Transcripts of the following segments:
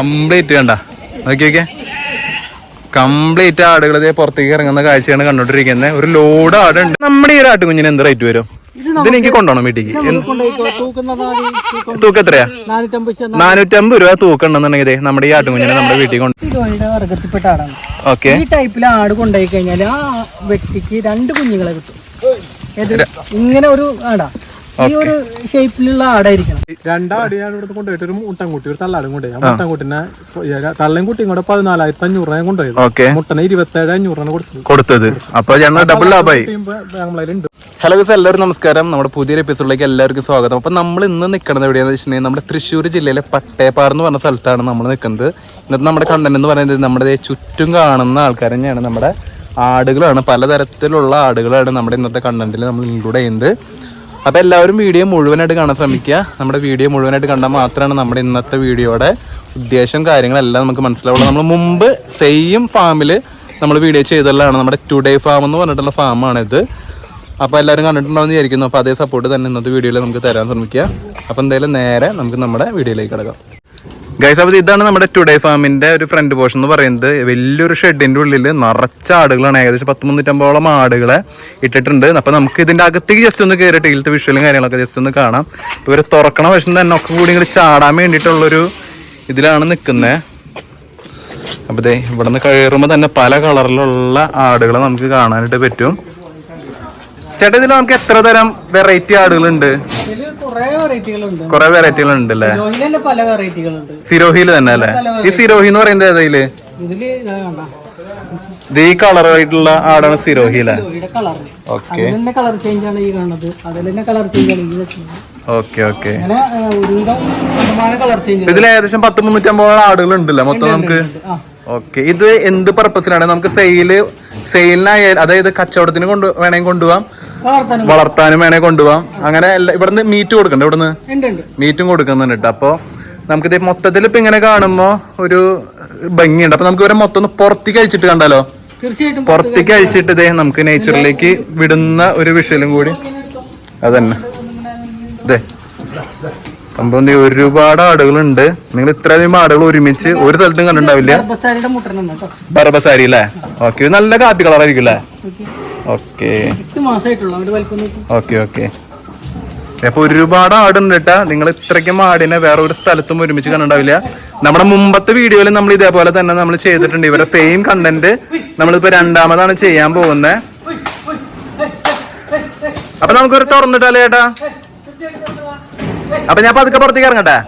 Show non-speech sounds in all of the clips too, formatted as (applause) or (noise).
Complete കണ്ട. നോക്കി നോക്കിയേ. കംപ്ലീറ്റ് ആടുകൾ ഇതേ പുറത്തേക്ക് ഇറങ്ങുന്ന കാഴ്ചയാണ് കണ്ടോണ്ടിരിക്കുന്നത് ഒരു ലോഡ് ആടുണ്ട്. നമ്മുടെ ഈ ഒരു ആട്ടുകുഞ്ഞിന് എന്ത് റേറ്റ് വരും? ഇതിന് എനിക്ക് കൊണ്ടുപോകണം വീട്ടിലേക്ക് തൂക്കം എത്രയാ? നാനൂറ്റമ്പത് രൂപ തൂക്കം ഉണ്ടെന്നുണ്ടെങ്കിൽ ദേ നമ്മുടെ ഈ ആട്ടുകുഞ്ഞിനെ നമ്മുടെ വീട്ടിൽ കൊണ്ട് വർഗത്തിൽപ്പെട്ട ആടാണ്. ഓക്കെ. ഈ ടൈപ്പിലെ ആട് കൊണ്ടുപോയി കഴിഞ്ഞാൽ ആ വ്യക്തിക്ക് രണ്ട് കുഞ്ഞുങ്ങളെ കിട്ടും. ഇങ്ങനെ ഒരു ആടാ. ഈ ഒരു ഷേപ്പിലുള്ള ആടായിരിക്കണം. രണ്ടാടിയാണ് ഇവിടെ കൊണ്ടുപോയിട്ട് ഒരു മുട്ടൻകുട്ടി ഒരു തള്ളാടും കൊണ്ടുപോയി. ആ മുട്ടൻകുട്ടിനെ തള്ളയും കുട്ടിയും കൂടെ പതിനാലായിരത്തി അഞ്ഞൂറിനാണ് കൊണ്ടുപോയത് ഓക്കെ മുട്ടനെ ഇരുപത്തേഴ് അഞ്ഞൂറിനാണ് കൊടുത്തത്. കൊടുത്തത്. അപ്പൊ ഞങ്ങൾ ഡബിൾ ലാഭായി നമ്മളതിലുണ്ട് ഹലോ ഗസ് എല്ലാവരും നമസ്കാരം. നമ്മുടെ പുതിയൊരു എപ്പിസോഡിലേക്ക് എല്ലാവർക്കും സ്വാഗതം. അപ്പോൾ നമ്മൾ ഇന്ന് നിൽക്കുന്നത് എവിടെയാണെന്ന് വെച്ചിട്ടുണ്ടെങ്കിൽ നമ്മുടെ തൃശ്ശൂർ ജില്ലയിലെ പട്ടേപ്പാറ എന്ന് പറഞ്ഞ സ്ഥലത്താണ് നമ്മൾ നിൽക്കുന്നത്. ഇന്നത്തെ നമ്മുടെ കണ്ടന്റ് എന്ന് പറയുന്നത് നമ്മുടെ ചുറ്റും കാണുന്ന ആൾക്കാർ തന്നെയാണ്. നമ്മുടെ ആടുകളാണ്. പലതരത്തിലുള്ള ആടുകളാണ് നമ്മുടെ ഇന്നത്തെ കണ്ടന്റിൽ നമ്മൾ ഇൻക്ലൂഡ് ചെയ്യുന്നത്. അപ്പോൾ എല്ലാവരും വീഡിയോ മുഴുവനായിട്ട് കാണാൻ ശ്രമിക്കുക. നമ്മുടെ വീഡിയോ മുഴുവനായിട്ട് കണ്ടാൽ മാത്രമാണ് നമ്മുടെ ഇന്നത്തെ വീഡിയോയുടെ ഉദ്ദേശം കാര്യങ്ങളെല്ലാം നമുക്ക് മനസ്സിലാവുള്ളൂ. നമ്മൾ മുമ്പ് സെയിം ഫാമിൽ നമ്മൾ വീഡിയോ ചെയ്തതാണ്. നമ്മുടെ ടുഡേ ഫാം എന്ന് പറഞ്ഞിട്ടുള്ള ഫാമാണിത് അപ്പോൾ എല്ലാവരും കണ്ടിട്ടുണ്ടാവുമെന്ന് വിചാരിക്കുന്നു. അപ്പോൾ അതേ സപ്പോർട്ട് തന്നെ ഇന്നത്തെ വീഡിയോയിൽ നമുക്ക് തരാൻ ശ്രമിക്കുക. അപ്പോൾ എന്തായാലും നേരെ നമുക്ക് നമ്മുടെ വീഡിയോയിലേക്ക് കിടക്കാം. ഗൈസ് അപ്പോൾ ഇതാണ് നമ്മുടെ ടുഡേ ഫാമിന്റെ ഒരു ഫ്രണ്ട് പോർഷൻ എന്ന് പറയുന്നത്. വലിയൊരു ഷെഡിന്റെ ഉള്ളിൽ നിറച്ച ആടുകളാണ്. ഏകദേശം പത്ത് മുന്നൂറ്റമ്പതോളം ആടുകളെ ഇട്ടിട്ടുണ്ട്. അപ്പോൾ നമുക്ക് ഇതിന്റെ അകത്തേക്ക് ജസ്റ്റ് ഒന്ന് കയറിയിട്ട് ഇതിലത്തെ വിഷ്വലും കാര്യങ്ങളൊക്കെ ജസ്റ്റ് ഒന്ന് കാണാം. ഇവർ തുറക്കണ വശം തന്നെ ഒക്കെ കൂടി ഇങ്ങോട്ട് ചാടാൻ വേണ്ടിയിട്ടുള്ളൊരു ഇതിലാണ് നിൽക്കുന്നത്. അപ്പോൾ ഇതേ ഇവിടെ നിന്ന് കയറുമ്പോൾ തന്നെ പല കളറിലുള്ള ആടുകളെ നമുക്ക് കാണാനായിട്ട് പറ്റും. ചേട്ടാ ഇതിൽ നമുക്ക് എത്ര തരം വെറൈറ്റി ആടുകളുണ്ട്? കൊറേ വെറൈറ്റികളുണ്ട് കുറെ വെറൈറ്റികൾ ഉണ്ട് അല്ലേ സിരോഹിയിൽ തന്നെ അല്ലേ ഈ സിരോഹി എന്ന് പറയുന്നത് ഏതായിൽ ഇതിൽ? ഇതാ ഈ കളറായിട്ടുള്ള ആടാണ് സിരോഹി അല്ലേ ഓക്കെ അതിൽ കളർ ചേഞ്ച് ആണ് ഈ കാണുന്നത്. അതിൽ കളർ ചേഞ്ച് ആണ് ഈ വെക്കുന്നത്. ഓക്കെ ഓക്കെ ഇതിൽ ഏകദേശം പത്ത് മുന്നൂറ്റമ്പതോളം ആടുകൾ ഉണ്ടല്ലേ മൊത്തം നമുക്ക്? ഓക്കെ ഇത് എന്ത് പർപ്പസിലാണ് നമുക്ക് സെയിൽ സെയിലിനായാലും അതായത് കച്ചവടത്തിന് കൊണ്ട് വേണമെങ്കിൽ കൊണ്ടുപോവാം വളർത്താനും വേണേ. കൊണ്ടുപോകാം അങ്ങനെ ഇവിടുന്ന് മീറ്റ് കൊടുക്കണ്ട? ഇവിടുന്ന് മീറ്റും കൊടുക്കുന്നുണ്ട് നമുക്ക് നമുക്കിത് മൊത്തത്തിൽ ഇപ്പൊ ഇങ്ങനെ കാണുമ്പോ ഒരു ഭംഗിയുണ്ട്. അപ്പൊ നമുക്ക് ഇവരെ മൊത്തം പുറത്തേക്ക് അഴിച്ചിട്ട് കണ്ടാലോ? തീർച്ചയായിട്ടും പുറത്തേക്ക് അഴിച്ചിട്ട് ഇതേ നമുക്ക് നേച്ചറിലേക്ക് വിടുന്ന ഒരു വിഷയം കൂടി. അതന്നെ. ഇതേ സംഭവം ഒരുപാട് ആടുകളുണ്ട്. നിങ്ങൾ ഇത്രയധികം ആടുകൾ ഒരുമിച്ച് ഒരു സ്ഥലത്തും കണ്ടിട്ടുണ്ടാവില്ല. ബർബസാരി അല്ലേ ഓക്കെ. നല്ല കാപ്പി കളറായിരിക്കും അല്ലേ ഓക്കെ. Okay okay. അപ്പൊ ഒരുപാട് ആടുണ്ട് കേട്ടാ. നിങ്ങൾ ഇത്രയ്ക്കും ആടിനെ വേറെ ഒരു സ്ഥലത്തും ഒരുമിച്ച് കണ്ടിട്ടുണ്ടാവില്ല. നമ്മുടെ മുമ്പത്തെ വീഡിയോയിൽ നമ്മൾ ഇതേപോലെ തന്നെ നമ്മൾ ചെയ്തിട്ടുണ്ട്. ഇവരെ സെയിം കണ്ടന്റ് നമ്മളിപ്പോ രണ്ടാമതാണ് ചെയ്യാൻ പോകുന്നത് അപ്പൊ നമുക്കൊരു തുറന്നിട്ടല്ലേ ചേട്ടാ അപ്പൊ ഞാൻ പതുക്കെ പുറത്തേക്ക് ഇറങ്ങട്ടെ.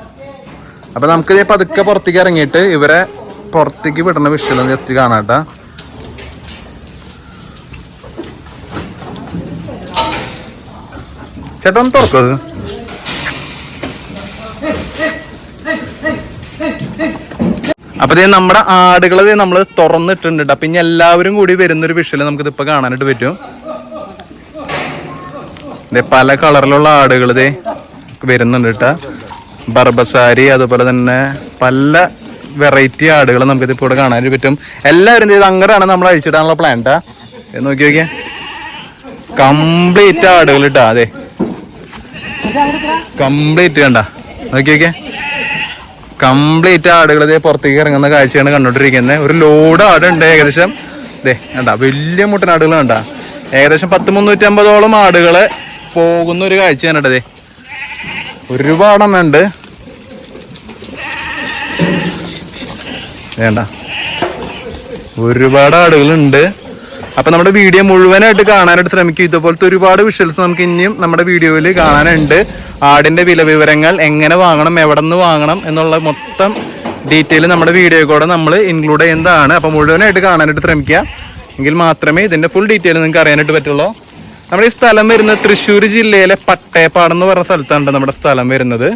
അപ്പൊ നമുക്ക് പതുക്കെ പുറത്തേക്ക് ഇറങ്ങിയിട്ട് ഇവരെ പുറത്തേക്ക് വിടുന്ന വിഷയം ജസ്റ്റ് കാണാട്ടാ ചേട്ടാ ഒന്ന് തുറക്കോ അത്. അപ്പൊ ഇതേ നമ്മുടെ ആടുകളെ നമ്മൾ തുറന്നിട്ടുണ്ട് ട്ടോ. അപ്പൊ ഇനി എല്ലാവരും കൂടി വരുന്നൊരു വിഷയം നമുക്ക് ഇതിപ്പോ കാണാനായിട്ട് പറ്റും. പല കളറിലുള്ള ആടുകൾ ഇതേ വരുന്നുണ്ട് കേട്ടാ ബർബസാരി അതുപോലെ തന്നെ പല വെറൈറ്റി ആടുകൾ നമുക്ക് ഇതിപ്പോ ഇവിടെ കാണാനായിട്ട് പറ്റും. എല്ലാവരും ചെയ്ത് അങ്ങനെയാണ് നമ്മൾ അഴിച്ചിടാനുള്ള പ്ലാൻ ട്ടാ. നോക്കി നോക്കിയേ. കംപ്ലീറ്റ് ആടുകൾ ഇട്ടാ അതെ. കംപ്ലീറ്റ് കണ്ട. നോക്കി നോക്കിയേ കംപ്ലീറ്റ് ആടുകൾ ഇതേ പുറത്തേക്ക് ഇറങ്ങുന്ന കാഴ്ചയാണ് കണ്ടോണ്ടിരിക്കുന്നത് ഒരു ലോഡ് ആടുണ്ട് ഏകദേശം. ദേ കണ്ട വലിയ മുട്ടൻ ആടുകൾ കണ്ട. ഏകദേശം പത്ത് മുന്നൂറ്റമ്പതോളം ആടുകൾ പോകുന്ന ഒരു കാഴ്ചയാണ് കേട്ടതേ ഒരുപാടെണ്ണം ഉണ്ട് വേണ്ട. ഒരുപാട് ആടുകളുണ്ട്. അപ്പൊ നമ്മുടെ വീഡിയോ മുഴുവനായിട്ട് കാണാനായിട്ട് ശ്രമിക്കും. ഇതുപോലത്തെ ഒരുപാട് വിഷ്വൽസ് നമുക്ക് ഇനിയും നമ്മുടെ വീഡിയോയിൽ കാണാനുണ്ട്. ആടിന്റെ വില വിവരങ്ങൾ എങ്ങനെ വാങ്ങണം എവിടെ നിന്ന് വാങ്ങണം എന്നുള്ള മൊത്തം ഡീറ്റെയിൽ നമ്മുടെ വീഡിയോ കൂടെ നമ്മൾ ഇൻക്ലൂഡ് ചെയ്യുന്നതാണ്. അപ്പൊ മുഴുവനായിട്ട് കാണാനായിട്ട് ശ്രമിക്കുക. എങ്കിൽ മാത്രമേ ഇതിന്റെ ഫുൾ ഡീറ്റെയിൽ നിങ്ങൾക്ക് അറിയാനായിട്ട് പറ്റുള്ളൂ. നമ്മുടെ ഈ സ്ഥലം വരുന്നത് തൃശ്ശൂർ ജില്ലയിലെ പട്ടേപ്പാട് എന്ന് പറഞ്ഞ സ്ഥലത്താണ് നമ്മുടെ സ്ഥലം വരുന്നത്.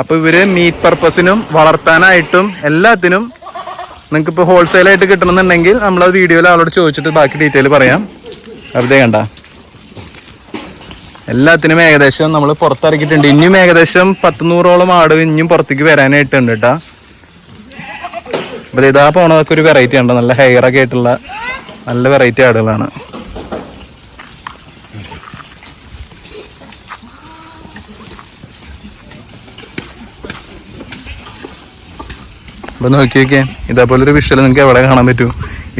അപ്പോൾ ഇവർ മീറ്റ് പർപ്പസിനും വളർത്താനായിട്ടും എല്ലാത്തിനും നിങ്ങൾക്ക് ഇപ്പോൾ ഹോൾസെയിൽ ആയിട്ട് കിട്ടണമെന്നുണ്ടെങ്കിൽ നമ്മൾ ആ വീഡിയോയിൽ ആളോട് ചോദിച്ചിട്ട് ബാക്കി ഡീറ്റെയിൽ പറയാം. വെറുതെ കണ്ട. എല്ലാത്തിനും ഏകദേശം നമ്മൾ പുറത്തിറക്കിയിട്ടുണ്ട്. ഇനിയും ഏകദേശം പത്ത് നൂറോളം ആട് ഇനിയും പുറത്തേക്ക് വരാനായിട്ടുണ്ട് കേട്ടാ. അപ്പൊ ഇതാ പോണതൊക്കെ ഒരു വെറൈറ്റി ഉണ്ട് നല്ല ഹെയർ ഒക്കെ ആയിട്ടുള്ള നല്ല വെറൈറ്റി ആടുകളാണ്. അപ്പൊ നോക്കി നോക്കിയേ ഇതേപോലെ ഒരു വിഷ്വൽ നിങ്ങൾക്ക് എവിടെ കാണാൻ പറ്റൂ?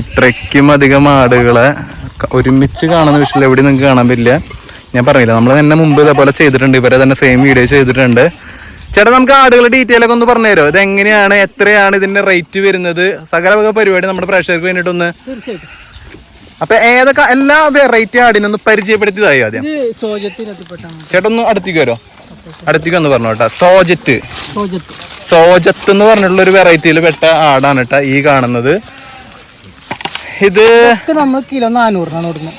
ഇത്രയ്ക്കും അധികം ആടുകളെ ഒരുമിച്ച് കാണുന്ന വിഷ്വൽ എവിടെ നിങ്ങൾക്ക് കാണാൻ പറ്റില്ല. ഞാൻ പറഞ്ഞില്ല നമ്മൾ തന്നെ മുമ്പ് ഇതേപോലെ ചെയ്തിട്ടുണ്ട് ഇവരെ തന്നെ സെയിം വീഡിയോ ചെയ്തിട്ടുണ്ട്. ചേട്ടാ നമുക്ക് ആടുകളുടെ ഡീറ്റെയിൽ ഒക്കെ ഒന്ന് പറഞ്ഞുതരോ ഇത് എങ്ങനെയാണ് എത്രയാണ് ഇതിന്റെ റേറ്റ് വരുന്നത്? സകല വക പരിപാടി നമ്മുടെ പ്രേക്ഷകർക്ക് വേണ്ടിയിട്ടൊന്ന്. അപ്പൊ ഏതൊക്കെ എല്ലാ വെറൈറ്റി ആടിനൊന്ന് പരിചയപ്പെടുത്തിയതായി ആദ്യം. ചേട്ടൊന്ന് അടുത്തേക്ക് വരോ? അടുത്തേക്ക് ഒന്ന് പറഞ്ഞു കേട്ടോ സോജറ്റ് സോജത്ത് എന്ന് പറഞ്ഞിട്ടുള്ള ഒരു വെറൈറ്റിയിൽ പെട്ട ആടാണ് കേട്ടോ ഈ കാണുന്നത്. ഇത് നമ്മൾ കിലോ നാനൂറിനാണ് കൊടുക്കുന്നത്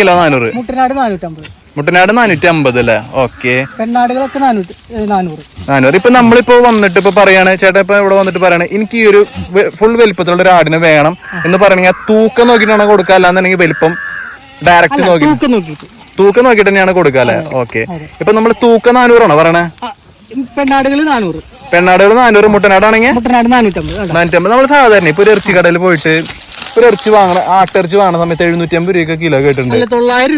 കിലോ നാനൂറ്? മുട്ടനാട് നാനൂറ്റമ്പത്. മുട്ടനാട് നാനൂറ്റി അമ്പത് അല്ലേ? ഓക്കെ. പെണ്ണാടുകളൊക്കെ നാനൂറ്. നാനൂറ്. ഇപ്പൊ നമ്മളിപ്പോ വന്നിട്ട് ഇപ്പൊ പറയാണ് ചേട്ടാ ഇപ്പൊ ഇവിടെ വന്നിട്ട് പറയാണ് എനിക്ക് ഈ ഒരു ഫുൾ വലിപ്പത്തിലുള്ള ഒരു ആടിനെ വേണം എന്ന് പറയണെങ്കിൽ തൂക്കം നോക്കിയിട്ടാണ് കൊടുക്കുക? അല്ലാന്നുണ്ടെങ്കിൽ വലിപ്പം ഡയറക്റ്റ് നോക്കി. തൂക്കം നോക്കിട്ട് തൂക്കം നോക്കിയിട്ട് തന്നെയാണ് കൊടുക്കുക അല്ലേ? ഓക്കെ. ഇപ്പൊ നമ്മൾ തൂക്കം നാനൂറാണോ പറയണേ? പെണ്ണാടുകൾ നാനൂറ്. പെണ്ണാടുകൾ നാനൂറ് മുട്ടനാടാണെങ്കിൽ മുട്ടനാട് നാനൂറ്റമ്പത് നമ്മൾ നാനൂറ്റമ്പത്. നമ്മൾ സാധാരണ ഇപ്പൊ ഒരു ഇറച്ചി കടയിൽ പോയിട്ട് ഒരു ഇറച്ചി വാങ്ങണ ആട്ടിറച്ചി വാങ്ങണ സമയത്ത് എഴുന്നൂറ്റി അമ്പത് രൂപ കിലോ കേട്ടിട്ടുണ്ട്. തൊള്ളായിരം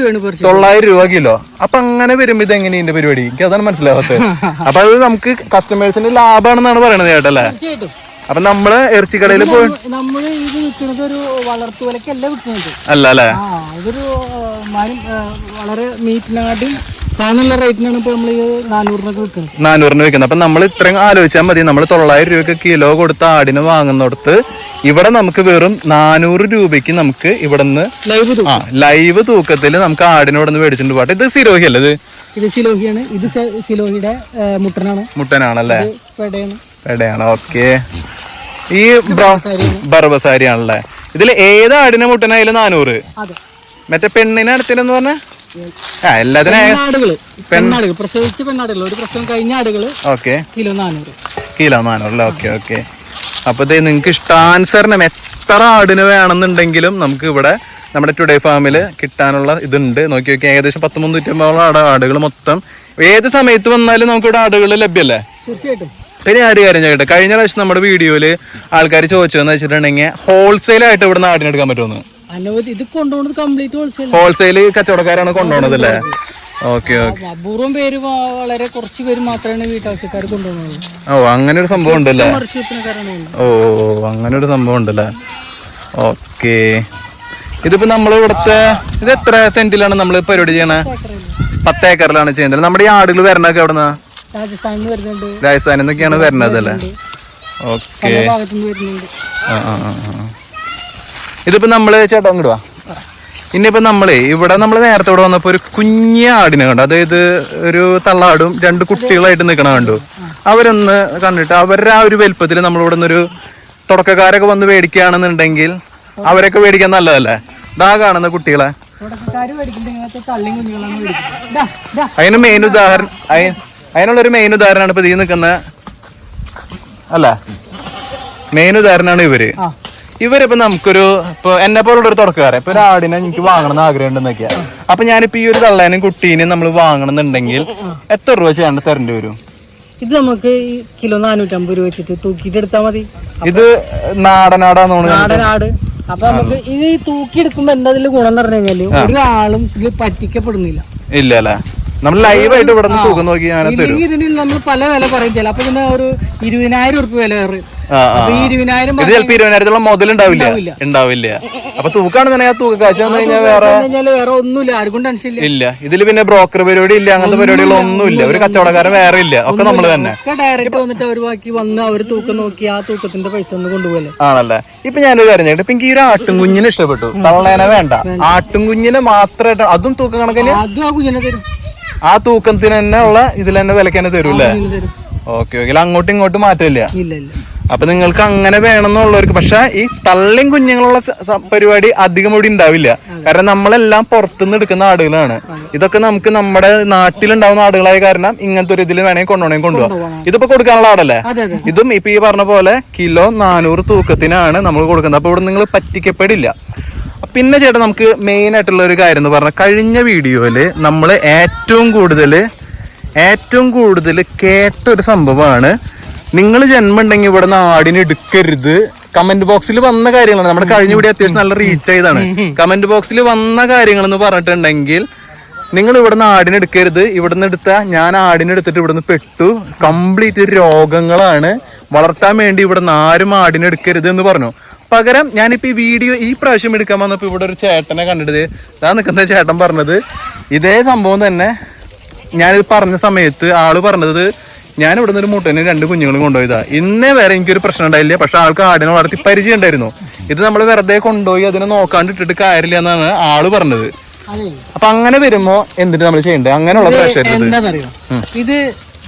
രൂപ കിലോ. അപ്പൊ അങ്ങനെ വരുമ്പോ ഇത് ഇതിന്റെ പരിപാടി? എനിക്ക് അതാണ് മനസ്സിലാവാത്തത്. (laughs) അപ്പൊ അത് നമുക്ക് കസ്റ്റമേഴ്സിന് ലാഭമാണെന്നാണ് പറയണത് ചേട്ടല്ലേ അപ്പൊ നമ്മൾ ഇറച്ചി കടയിൽ പോയി നമ്മൾ ഇത് വിൽക്കുന്നത് ഒരു വളർത്തുവിലക്കല്ല വിൽക്കുന്നത്. അല്ല അല്ലേ? ഇതൊരു വളരെ മീറ്റിനെക്കാട്ടും വിൽക്കുന്നത് നാനൂറിന് വെക്കുന്നത് അപ്പൊ നമ്മൾ ഇത്രയും ആലോചിച്ചാൽ മതി. നമ്മൾ തൊള്ളായിരം രൂപയ്ക്ക് കിലോ കൊടുത്ത ആടിന് വാങ്ങുന്നിടത്ത് ഇവിടെ നമുക്ക് വെറും നാനൂറ് രൂപയ്ക്ക് നമുക്ക് ഇവിടെ നിന്ന് ലൈവ് തൂക്കത്തിൽ നമുക്ക് ആടിനോട് നിന്ന് മേടിച്ചിട്ട് പോട്ടെ. ഇത് സിരോഹി അല്ലേ ഇത് സിലോഹിയാണ്. ഇത് സിലോഹിയുടെ മുട്ടനാണ്. മുട്ടനാണല്ലേ? പെടയാണ്. ഓക്കെ. ഈ ബർബസാരി ആണല്ലേ ഇതിൽ ഏത് ആടിന് മുട്ടനായാലും നാനൂറ്. മറ്റേ പെണ്ണിനെ അടുത്തില്ലെന്ന് പറഞ്ഞ? എല്ലാത്തിനും പെണ്ണാടുകൾ പെണ്ണാടുകൾ. ഒരു പ്രസവം കഴിഞ്ഞ ഓക്കെ. കിലോ നാനൂറ്. കിലോ നാനൂറ്. Okay okay. അപ്പൊ ഇത് നിങ്ങൾക്ക് ഇഷ്ടാനുസരണം എത്ര ആടിന് വേണമെന്നുണ്ടെങ്കിലും നമുക്ക് ഇവിടെ നമ്മുടെ ടുഡേ ഫാമിൽ കിട്ടാനുള്ള ഇതുണ്ട്. നോക്കി നോക്കി ഏകദേശം പത്ത് മുന്നൂറ്റമ്പതോളം ആട് ആടുകൾ മൊത്തം. ഏത് സമയത്ത് വന്നാലും നമുക്ക് ഇവിടെ ആടുകൾ ലഭ്യല്ലേ തീർച്ചയായിട്ടും. പിന്നെ ഞാൻ ഒരു കാര്യം ചോദിക്കട്ടെ. കഴിഞ്ഞ പ്രാവശ്യം നമ്മുടെ വീഡിയോയിൽ ആൾക്കാർ ചോദിച്ചതെന്ന് വെച്ചിട്ടുണ്ടെങ്കിൽ ഹോൾസെയിൽ ആയിട്ട് ഇവിടെ ആടിനെടുക്കാൻ പറ്റുമെന്ന്. അനവധി ഇത് കൊണ്ടുപോകുന്നത് കംപ്ലീറ്റ് ഹോൾസെയിൽ ഹോൾസെയിൽ കച്ചവടക്കാരാണ് കൊണ്ടുപോകുന്നത് അല്ലേ? ഓക്കെ ഓക്കെ അപൂർവം പേര് വളരെ കുറച്ച് പേര് മാത്രമാണ് വീട്ടാവശ്യക്കാർ കൊണ്ടുപോകുന്നത് ഓ അങ്ങനെ ഒരു സംഭവം ഉണ്ടല്ലേ ഓ അങ്ങനെ ഒരു സംഭവം ഉണ്ടല്ലേ ഓക്കെ ഇതിപ്പോ നമ്മൾ ഇവിടുത്തെ ഇത് എത്ര സെന്റിലാണ് നമ്മൾ പരിപാടി ചെയ്യണേ? പത്ത് ഏക്കറിലാണ് ചെയ്യുന്നത്. നമ്മുടെ ഈ ആടുകൾ വരണൊക്കെ എവിടുന്ന? രാജസ്ഥാനിൽ നിന്നൊക്കെയാണ് വരുന്നത് അല്ലേ? ഓക്കെ ആ ആ ആ. ഇതിപ്പോ നമ്മൾ ചേട്ടാ ഇങ്ങോട്ട് വാ. ഇനിയിപ്പോ നമ്മളെ ഇവിടെ നമ്മൾ നേരത്തെ ഇവിടെ വന്നപ്പോ ഒരു കുഞ്ഞ ആടിനെ കണ്ടു. അതായത് ഒരു തള്ളാടും രണ്ട് കുട്ടികളായിട്ട് നിൽക്കണ കണ്ടു. അവരൊന്ന് കണ്ടിട്ട് അവരുടെ ആ ഒരു വലുപ്പത്തിൽ നമ്മളിവിടെ നിന്നൊരു തുടക്കക്കാരൊക്കെ വന്ന് മേടിക്കുകയാണെന്നുണ്ടെങ്കിൽ അവരൊക്കെ മേടിക്കാൻ നല്ലതല്ലേ? ഇതാ കാണുന്ന കുട്ടികളെ. അതിന് മെയിൻ ഉദാഹരണം അതിനുള്ളൊരു മെയിൻ ഉദാഹരണമാണ് ഇപ്പൊ ഈ നിൽക്കുന്ന അല്ല? മെയിൻ ഉദാഹരണമാണ് ഇവർ. ഇവരിപ്പോ നമുക്കൊരു ഇപ്പൊ എന്നെ പോലുള്ള ഒരു തുടക്കുകാരെ ഇപ്പൊ ഒരു ആടിനെ എനിക്ക് വാങ്ങണം എന്ന് ആഗ്രഹം ഉണ്ടെന്നൊക്കെയാ അപ്പൊ ഞാനിപ്പോ ഈ ഒരു തള്ളേനും കുട്ടീനെയും നമ്മൾ വാങ്ങണം എന്നുണ്ടെങ്കിൽ എത്ര രൂപ ചെയ്യാണ്ട് തരേണ്ടി വരും? ഇത് നമുക്ക് കിലോ നാനൂറ്റമ്പത് രൂപ വെച്ചിട്ട് തൂക്കിയിട്ട് എടുത്താൽ മതി ഇത് നാടനാടാന്ന് നാടനാട് അപ്പൊ നമുക്ക് ഇത് തൂക്കി തൂക്കിയെടുക്കുമ്പോ എന്താ ഗുണം എന്ന് പറഞ്ഞു കഴിഞ്ഞാൽ ഒരാളും ഇതിൽ പറ്റിക്കപ്പെടുന്നില്ല. ഇല്ല അല്ലേ നമ്മൾ ലൈവായിട്ട് ഇവിടെ നിന്ന് തൂക്കം നോക്കി ഞാൻ തരും. ഇതിന് നമ്മൾ പല വില പറയും ചില അപ്പൊ ഇതിന് ഒരു ഇരുപതിനായിരം ഉറുപ്പ് വില പറയും ഇത് ചിലപ്പോ ഇരുപതിനായിരത്തോളം മുതലുണ്ടാവില്ല ഉണ്ടാവില്ല. അപ്പൊ തൂക്കാണെന്നുണ്ടെങ്കിൽ ആ തൂക്ക കാശ് വന്നു കഴിഞ്ഞാൽ വേറെ വേറെ ഒന്നുമില്ല. ആർക്കും ടെൻഷൻ ഇല്ല. ഇല്ല. ഇതിൽ പിന്നെ ബ്രോക്കർ പരിപാടി ഇല്ല. അങ്ങനത്തെ പരിപാടികളൊന്നും ഇല്ല. ഒരു കച്ചവടക്കാരൻ വേറെ ഇല്ല. ഒക്കെ നമ്മൾ തന്നെ. ഡയറക്റ്റ് വന്നിട്ട് അവർ ബാക്കി വന്ന് അവർ തൂക്കം നോക്കി ആ തൂക്കത്തിന്റെ പൈസ ഒന്ന് കൊണ്ടുപോകല്ലേ? ആണല്ലേ? ഇപ്പൊ ഞാനൊരു കാര്യം ചെയ്യട്ടെ. ഇപ്പൊ എനിക്ക് ഈ ഒരു ആട്ടും കുഞ്ഞിനെ ഇഷ്ടപ്പെട്ടു. തള്ളേനെ വേണ്ട. ആട്ടും കുഞ്ഞിനെ മാത്രമായിട്ട് അതും തൂക്കം കണക്കിന് അതും ആ കുഞ്ഞിനെ തരും. ആ തൂക്കത്തിന് തന്നെ ഉള്ള ഇതിൽ തന്നെ വിലക്ക് തന്നെ തരൂല്ലേ ഓക്കെ ഓക്കെ അങ്ങോട്ടും ഇങ്ങോട്ടും മാറ്റമില്ല. അപ്പൊ നിങ്ങൾക്ക് അങ്ങനെ വേണമെന്നുള്ളവർക്ക് പക്ഷെ ഈ തള്ളിയും കുഞ്ഞുങ്ങളുള്ള പരിപാടി അധികം ഇവിടെ ഉണ്ടാവില്ല. കാരണം നമ്മളെല്ലാം പുറത്തുനിന്ന് എടുക്കുന്ന ആടുകളാണ്. ഇതൊക്കെ നമുക്ക് നമ്മുടെ നാട്ടിലുണ്ടാവുന്ന ആടുകളായ കാരണം ഇങ്ങനത്തെ ഒരു ഇതിൽ വേണമെങ്കിൽ കൊണ്ടുപോകണമെങ്കിൽ കൊണ്ടുപോകാം ഇതിപ്പോ കൊടുക്കാനുള്ള ആടല്ലേ? ഇതും ഇപ്പൊ ഈ പറഞ്ഞ പോലെ കിലോ നാനൂറ് തൂക്കത്തിനാണ് നമ്മൾ കൊടുക്കുന്നത്. അപ്പൊ ഇവിടെ നിങ്ങൾ പറ്റിക്കപ്പെടില്ല. പിന്നെ ചേട്ടാ നമുക്ക് മെയിൻ ആയിട്ടുള്ള ഒരു കാര്യം എന്ന് പറഞ്ഞാൽ കഴിഞ്ഞ വീഡിയോയിൽ നമ്മൾ ഏറ്റവും കൂടുതൽ ഏറ്റവും കൂടുതൽ കേട്ട ഒരു സംഭവമാണ്. നിങ്ങൾ ജന്മം ഉണ്ടെങ്കിൽ ഇവിടെ നാടിന് എടുക്കരുത്. കമന്റ് ബോക്സിൽ വന്ന കാര്യങ്ങളാണ്. നമ്മുടെ കഴിഞ്ഞ വീഡിയോ അത്യാവശ്യം നല്ല റീച്ച് ആയതാണ്. കമന്റ് ബോക്സിൽ വന്ന കാര്യങ്ങൾ എന്ന് പറഞ്ഞിട്ടുണ്ടെങ്കിൽ നിങ്ങൾ ഇവിടുന്ന് ആടിനെ എടുക്കരുത്. ഇവിടുന്ന് എടുത്ത ഞാൻ ആടിനെ എടുത്തിട്ട് ഇവിടുന്ന് പെട്ടു. കംപ്ലീറ്റ് രോഗങ്ങളാണ് വളർത്താൻ വേണ്ടി ഇവിടെ നിന്ന് ആരും ആടിനെ എടുക്കരുത് എന്ന് പറഞ്ഞു. പകരം ഞാനിപ്പോ ഈ വീഡിയോ ഈ പ്രാവശ്യം എടുക്കാൻ വന്നപ്പോ ഇവിടെ ഒരു ചേട്ടനെ കണ്ടിട്ട് ഞാൻ നിൽക്കുന്ന ചേട്ടൻ പറഞ്ഞത് ഇതേ സംഭവം തന്നെ ഞാനിത് പറഞ്ഞ സമയത്ത് ആൾ പറഞ്ഞത് ഞാൻ ഇവിടെ നിന്ന് ഒരു മുട്ടനെ രണ്ട് കുഞ്ഞുങ്ങളും കൊണ്ടുപോയതാ. ഇന്നേ വരെ എനിക്കൊരു പ്രശ്നം ഉണ്ടായില്ല പക്ഷെ ആൾക്ക് ആടിനെ വളർത്തി പരിചയം ഉണ്ടായിരുന്നു. ഇത് നമ്മൾ വെറുതെ കൊണ്ടുപോയി അതിനെ നോക്കാണ്ട് ഇട്ടിട്ട് കാര്യമില്ല എന്നാണ് ആൾ പറഞ്ഞത്. അപ്പൊ അങ്ങനെ വരുമ്പോ എന്തിട്ട് നമ്മൾ ചെയ്യണ്ടേ? അങ്ങനെയുള്ള പ്രശ്നം ഇത്. ഇത്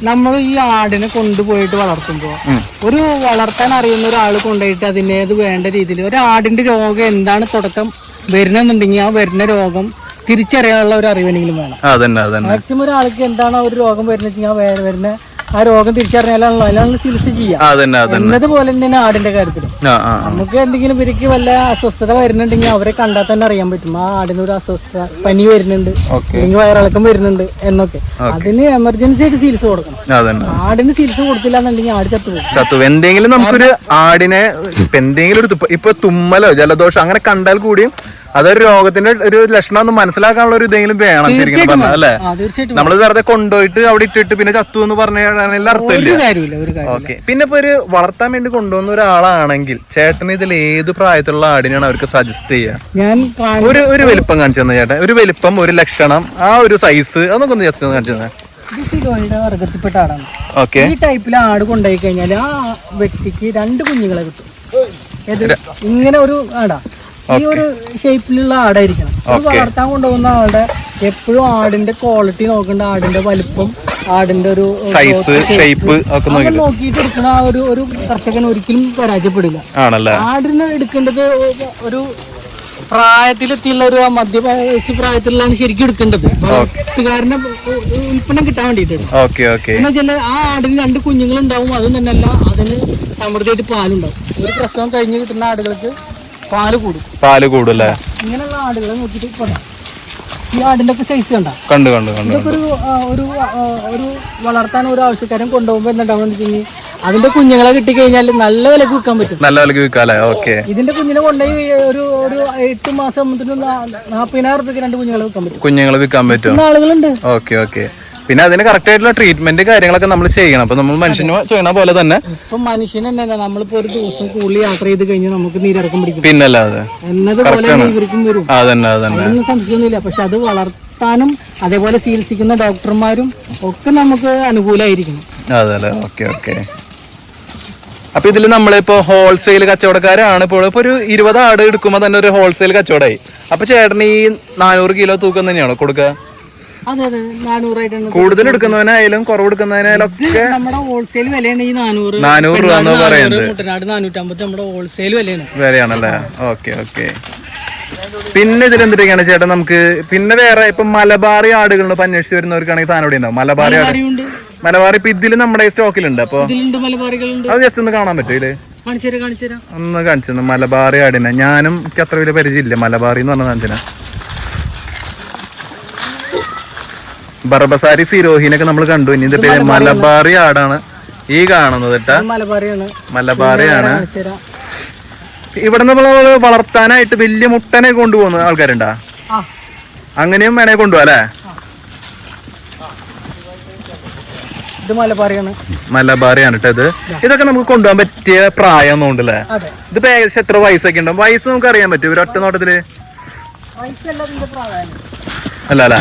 നമ്മൾ ഈ ആടിനെ കൊണ്ടുപോയിട്ട് വളർത്തുമ്പോ ഒരു വളർത്താൻ അറിയുന്ന ഒരാൾ കൊണ്ടുപോയിട്ട് അതിനേത് വേണ്ട രീതിയിൽ ഒരു ആടിന്റെ രോഗം എന്താണ് തുടക്കം വരുന്നെന്നുണ്ടെങ്കിൽ ആ വരുന്ന രോഗം തിരിച്ചറിയാനുള്ള ഒരു അറിവെങ്കിലും വേണം. മാക്സിമം ഒരാൾക്ക് എന്താണ് ആ ഒരു രോഗം വരുന്നത് വരുന്ന ആ രോഗം തിരിച്ചറിഞ്ഞാലാണല്ലോ. അതിനുള്ള ചികിത്സ ചെയ്യാം. അതന്നെ അതന്നെ. എന്നതുപോലെ തന്നെയാണ് ആടിന്റെ ആ നമുക്ക് എന്തെങ്കിലും ഇവർക്ക് വല്ല അസ്വസ്ഥത വരുന്നുണ്ടെങ്കിൽ അവരെ കണ്ടാൽ തന്നെ അറിയാൻ പറ്റും. ആ ആടിന് ഒരു അസ്വസ്ഥത പനി വരുന്നുണ്ട്. അല്ലെങ്കിൽ വയറിളക്കം വരുന്നുണ്ട് എന്നൊക്കെ. അതിന് എമർജൻസി ആയിട്ട് ചികിത്സ കൊടുക്കണം. ആടിന് ചികിത്സ കൊടുത്തില്ല എന്നുണ്ടെങ്കിൽ ആട് ചത്തു എന്തെങ്കിലും നമുക്കൊരു ആടിനെ എന്തെങ്കിലും ഒരു ഇപ്പൊ തുമ്മലോ ജലദോഷം അങ്ങനെ കണ്ടാൽ കൂടിയും അതൊരു രോഗത്തിന്റെ ഒരു ലക്ഷണം ഒന്ന് മനസ്സിലാക്കാനുള്ള ഒരു ഇതെങ്കിലും വേണം ശരിക്കും പറഞ്ഞാൽ അല്ലേ? നമ്മൾ വെറുതെ കൊണ്ടുപോയിട്ട് അവിടെ ഇട്ടിട്ട് പിന്നെ ചത്തു എന്ന് പറഞ്ഞാൽ അർത്ഥമില്ല ഓക്കെ പിന്നെ ഇപ്പൊ ഒരു വളർത്താൻ വേണ്ടി കൊണ്ടുവന്ന ഒരാളാണെങ്കിൽ ചേട്ടൻ ഇതിൽ ഏത് പ്രായത്തിലുള്ള ആടിനാണ് അവർക്ക് സജസ്റ്റ് ചെയ്യുക ഒരു ഒരു വലിപ്പം കാണിച്ചു തന്നെ ചേട്ടൻ ഒരു വലിപ്പം ഒരു ലക്ഷണം ആ ഒരു സൈസ് അതൊക്കെ ഒന്ന് ജസ്റ്റ് കാണിച്ചു തന്നെ. വർഗത്തിൽപ്പെട്ട ആടാണ്. ഓക്കെ. ഈ ടൈപ്പിൽ ആട് കൊണ്ടുപോയി കഴിഞ്ഞാൽ ആ വ്യക്തിക്ക് രണ്ട് കുഞ്ഞുങ്ങളെ കിട്ടും. ഇങ്ങനെ ഒരു ആടാ. ഈ ഒരു ഷേപ്പിലുള്ള ആടായിരിക്കണം. ഇത് വളർത്താൻ കൊണ്ടുപോകുന്ന ആളുടെ എപ്പോഴും ആടിന്റെ ക്വാളിറ്റി നോക്കേണ്ട ആടിന്റെ വലിപ്പം ആടിന്റെ ഒരു സൈസ് ഷേപ്പ് ഒക്കെ നോക്കി നോക്കിയിട്ട്. എടുക്കുന്ന ആ ഒരു ഒരു കർഷകൻ ഒരിക്കലും പരാജയപ്പെടില്ല. ആണല്ലേ? ആടിന് എടുക്കേണ്ടത് ഒരു പ്രായത്തിലെത്തിയുള്ള ഒരു മധ്യവയസ്സ് പ്രായത്തിലാണ് ശരിക്കും എടുക്കേണ്ടത്. വളർത്തുകാരനെ ഉൽപ്പന്നം കിട്ടാൻ വേണ്ടിട്ട് എന്ന് വെച്ചാൽ ആ ആടിന് രണ്ട് കുഞ്ഞുങ്ങളുണ്ടാവും അതും തന്നെയല്ല അതിന് സമൃദ്ധിയായിട്ട് പാലുണ്ടാവും. ഒരു പ്രസവം കഴിഞ്ഞ് കിട്ടുന്ന ആടുകൾക്ക് പാൽ കൂടും. പാൽ കൂടുതലേ ഇങ്ങനെയുള്ള ആടുകളെ നോക്കിയിട്ട് ഈ ആടിന്റെ ഒക്കെ സൈസ് കണ്ട? കണ്ടു കണ്ടു കണ്ടു ഇതൊക്കെ ഒരു ഒരു ഒരു വളർത്താൻ ഒരു ആവശ്യക്കാരൻ കൊണ്ടുപോകുമ്പോൾ വെച്ചിട്ടുണ്ടെങ്കിൽ അതിന്റെ കുഞ്ഞുങ്ങളെ കിട്ടിക്കഴിഞ്ഞാൽ നല്ല വിലക്ക് വിൽക്കാൻ പറ്റും. നല്ല വിലക്ക് വിൽക്കാല്ലേ? ഓക്കെ. ഇതിന്റെ കുഞ്ഞിനെ കൊണ്ടുപോയി ഒരു ഒരു എട്ട് മാസം ആകുമ്പോഴത്തേനും നാൽപ്പതിനായിരം റുപ്യക്ക് രണ്ട് കുഞ്ഞുങ്ങളെ വിൽക്കാൻ പറ്റും. കുഞ്ഞുങ്ങളെ വിൽക്കാൻ പറ്റും. ആളുകളുണ്ട്. Okay okay. പിന്നെ അതിന് കറക്റ്റ് ആയിട്ടുള്ള ട്രീറ്റ്മെന്റ് കാര്യങ്ങളൊക്കെ നമ്മൾ ചെയ്യണം. അപ്പൊ നമ്മൾ മനുഷ്യന് ചെയ്യണ പോലെ തന്നെ ഇപ്പൊ മനുഷ്യന് തന്നെ നമ്മളിപ്പോ ഒരു ദിവസം കൂടുതൽ യാത്ര ചെയ്ത് കഴിഞ്ഞാൽ നമുക്ക് നീരിറക്കം പിടിക്കും. പിന്നല്ലാതെ എന്നതുപോലെ ഇവർക്കും വരും. അതന്നെ അതന്നെ. അതിനൊന്നും സംശയമൊന്നുമില്ല. പക്ഷെ അത് വളർത്താനും അതേപോലെ ചികിത്സിക്കുന്ന ഡോക്ടർമാരും ഒക്കെ നമുക്ക് അനുകൂലമായിരിക്കണം അതല്ലേ ഓക്കെ ഓക്കെ. അപ്പൊ ഇതിൽ നമ്മളിപ്പോ ഹോൾസെയിൽ കച്ചവടക്കാരാണ്. ഇപ്പോൾ ഇപ്പൊ ഒരു ഇരുപത് ആട് എടുക്കുമ്പോ തന്നെ ഒരു ഹോൾസെയിൽ കച്ചവടമായി അപ്പൊ ചേട്ടന് ഈ നാനൂറ് കിലോ തൂക്കം തന്നെയാണോ കൊടുക്കുക? അതെ അതെ കൂടുതൽ എടുക്കുന്നതിനായാലും കുറവ് എടുക്കുന്നതിനായാലും ഒക്കെ നമ്മുടെ ഹോൾസെയിൽ വിലയാണ് ഈ നാനൂറ്. നാനൂറ് രൂപ എന്ന് പറയുന്നത്. നാനൂറ്റമ്പത് നമ്മുടെ ഹോൾസെയിൽ വിലയാണ്. വിലയാണല്ലേ? Okay okay. പിന്നെ ഇതിൽ എന്തിട്ടൊക്കെയാണ് ചേട്ടാ നമുക്ക്? പിന്നെ വേറെ ഇപ്പൊ മലബാറി ആടുകൾ ഇപ്പൊ അന്വേഷിച്ച് വരുന്നവർക്കാണെങ്കിൽ സാധനം ഇവിടെ ഉണ്ടാവും മലബാറി ആട്. മലബാറി ഇപ്പൊ ഇതിൽ നമ്മുടെ സ്റ്റോക്കിലുണ്ട്. അപ്പൊ അത് ജസ്റ്റ് ഒന്ന് കാണാൻ പറ്റൂലേ ഒന്ന് കാണിച്ചു മലബാറി ആടിനെ. ഞാനും എനിക്ക് അത്ര വലിയ പരിചയമില്ല. മലബാറി എന്ന് പറഞ്ഞ സാധനത്തിനാ. ബർബസാരി ഫിരോഹിനൊക്കെ നമ്മൾ കണ്ടു. ഇനി പേര് മലബാറി ആടാണ് ഈ കാണുന്നത് കേട്ടാ. മലബാറിയാണ്. ഇവിടെ നമ്മൾ വളർത്താനായിട്ട് വലിയ മുട്ടനെ കൊണ്ടുപോകുന്ന ആൾക്കാരുണ്ടാ? അങ്ങനെയും വേണേ കൊണ്ടുപോകാം അല്ലേ? ഇത് മലബാറിയാണ്. മലബാറിയാണ് കേട്ടോ ഇത്. ഇതൊക്കെ നമുക്ക് കൊണ്ടുപോകാൻ പറ്റിയ പ്രായം ഒന്നും ഉണ്ടല്ലേ ഇതിപ്പോ ഏകദേശം എത്ര വയസ്സൊക്കെ ഉണ്ടാവും വയസ്സ് നമുക്ക് അറിയാൻ പറ്റും ഒരൊറ്റ നോട്ടത്തിൽ. അല്ല അല്ല.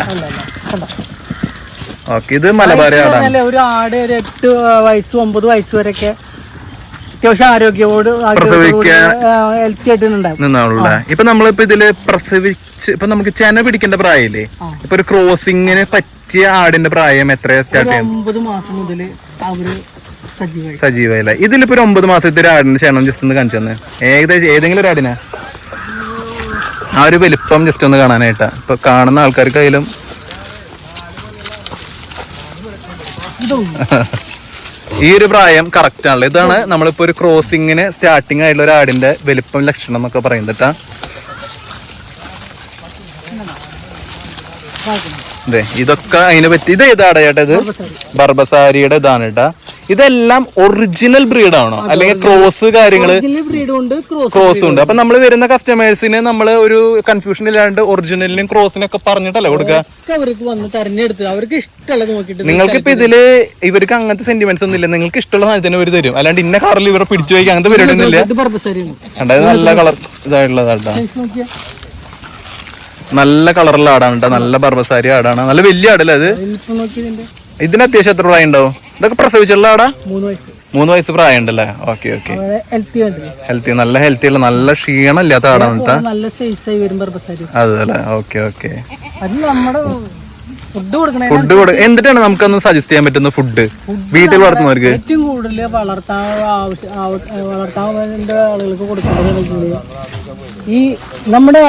ഓക്കെ ഇത് മലബാറി ആടാണ് ഒരു ആട് ഒരു എട്ട് വയസ്സ് ഒമ്പത് വയസ്സ് വരെയൊക്കെ അത്യാവശ്യം ആരോഗ്യത്തോട് ഉണ്ടാവും നിന്നാണല്ലേ ഇപ്പൊ നമ്മളിപ്പോ ഇതിൽ പ്രസവിച്ച് ഇപ്പൊ നമുക്ക് ചെന പിടിക്കേണ്ട പ്രായമില്ലേ. ഇപ്പൊ ഒരു ക്രോസിങ്ങിന് പറ്റിയ ആടിന്റെ പ്രായം എത്ര സ്റ്റാർട്ട് ചെയ്യും ഒമ്പത് മാസം മുതൽ അവർ സജീവല്ല ഇതിലിപ്പോ ഒരു ഒമ്പത് മാസത്തെ ഒരു ആടിന് ക്ഷണം ജസ്റ്റ് ഒന്ന് കാണിച്ചു തന്നെ. ഏകദേശം ഏതെങ്കിലും ഒരു ആടിനാ? ആ ഒരു വലിപ്പം ജസ്റ്റ് ഒന്ന് കാണാനായിട്ടാ. ഇപ്പൊ കാണുന്ന ആൾക്കാർക്കായാലും ഈ ഒരു പ്രായം കറക്റ്റ് ആണല്ലോ. ഇതാണ് നമ്മളിപ്പോ ഒരു ക്രോസിങ്ങിന് സ്റ്റാർട്ടിങ് ആയിട്ടുള്ള ഒരു ആടിന്റെ വലിപ്പം ലക്ഷണം എന്നൊക്കെ പറയുന്നത്. അതെ ഇതൊക്കെ അതിനെ പറ്റി ഇത് ഏതാടാ ചേട്ടാ ഇത്? ബർബസാരിയുടെ ഇതാണ് കേട്ടാ. ഇതെല്ലാം ഒറിജിനൽ ബ്രീഡ് ആണോ? അല്ലെങ്കിൽ ക്രോസ് കൊണ്ട് ക്രോസ് ഉണ്ട് അപ്പൊ നമ്മൾ വരുന്ന കസ്റ്റമേഴ്സിന് നമ്മൾ ഒരു കൺഫ്യൂഷൻ ഇല്ലാണ്ട് ഒറിജിനലിനും ക്രോസിനും ഒക്കെ പറഞ്ഞിട്ടല്ലേ കൊടുക്കുക അവർക്ക് വന്ന് തെരഞ്ഞെടുത്ത് അവർക്ക് ഇഷ്ടമുള്ളത് നോക്കിയിട്ട് നിങ്ങൾക്ക് ഇപ്പൊ ഇതിൽ ഇവർക്ക് അങ്ങനത്തെ സെന്റിമെന്റ്സ് ഒന്നും ഇല്ല നിങ്ങൾക്ക് ഇഷ്ടമുള്ള സാധനത്തിന് ഒരു തരും. അല്ലാണ്ട് ഇന്ന കളറിൽ ഇവരെ പിടിച്ചു പോയി അങ്ങനത്തെ പരിപാടി ഒന്നും ഇല്ല. ഇത് പർപ്പസായിരുന്നു കണ്ടത് നല്ല കളർ ഇതായിട്ടുള്ളതാണ് നല്ല കളറുള്ള ആടാണ് കേട്ടോ. നല്ല ബർബസാരി ആടാണ്. നല്ല വലിയ ആടല്ലേ അത് ഇതിന് അത്യാവശ്യം എത്ര പ്രായം ഉണ്ടാവും? ഇതൊക്കെ പ്രസവിച്ചുള്ള അവിടെ മൂന്ന് വയസ്സ്. പ്രായം ഉണ്ടല്ലേ ഓക്കെ ഓക്കെ ഹെൽത്തി നല്ല ഹെൽത്തി ഉള്ള നല്ല ക്ഷീണം ഇല്ലാത്ത അവിടെ നല്ല സൈസായി അതല്ലേ ഓക്കെ ഓക്കെ ഫുഡ് കൊടുക്കണം എന്തിട്ടാണ് നമുക്കൊന്ന് സജസ്റ്റ് ചെയ്യാൻ പറ്റുന്ന ഫുഡ് വീട്ടിൽ വളർത്തുന്നവർക്ക്? ഏറ്റവും കൂടുതൽ വളർത്താൻ ആവശ്യം വളർത്താൻ ആളുകൾക്ക് വെച്ചാൽ ഈ നമ്മുടെ